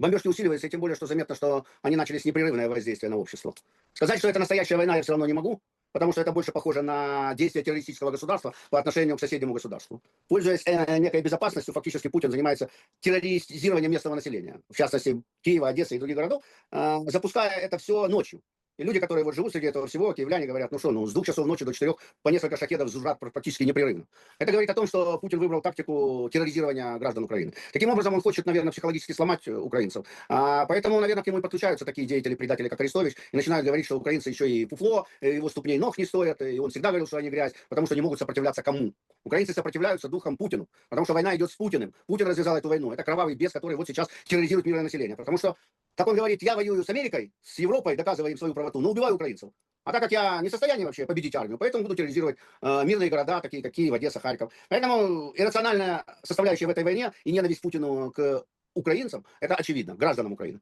Бомбежки усиливаются, и тем более, что заметно, что они начали с непрерывное воздействие на общество. Сказать, что это настоящая война, я все равно не могу, потому что это больше похоже на действие террористического государства по отношению к соседнему государству. Пользуясь э, некой безопасностью, фактически Путин занимается терроризированием местного населения, в частности Киева, Одессы и других городов, э, запуская это все ночью. И люди, которые вот живут среди этого всего, киевляне говорят, ну что, ну с двух часов ночи до четырех по несколько шахедов зужат практически непрерывно. Это говорит о том, что Путин выбрал тактику терроризирования граждан Украины. Таким образом, он хочет, наверное, психологически сломать э, украинцев. А, поэтому, наверное, к нему и подключаются такие деятели, предатели, как Арестович, и начинают говорить, что украинцы еще и фуфло, и его ступней ног не стоят, и он всегда говорил, что они грязь, потому что не могут сопротивляться кому. Украинцы сопротивляются духом Путину, потому что война идет с Путиным. Путин развязал эту войну. Это кровавый бес, который вот сейчас терроризирует мирное население. Потому что, как он говорит, я воюю с Америкой, с Европой, доказывая им свою правоту, но убиваю украинцев. А так как я не в состоянии вообще победить армию, поэтому буду терроризировать э, мирные города, такие как Киев, Одесса, Харьков. Поэтому иррациональная составляющая в этой войне и ненависть Путину к украинцам, это очевидно, гражданам Украины.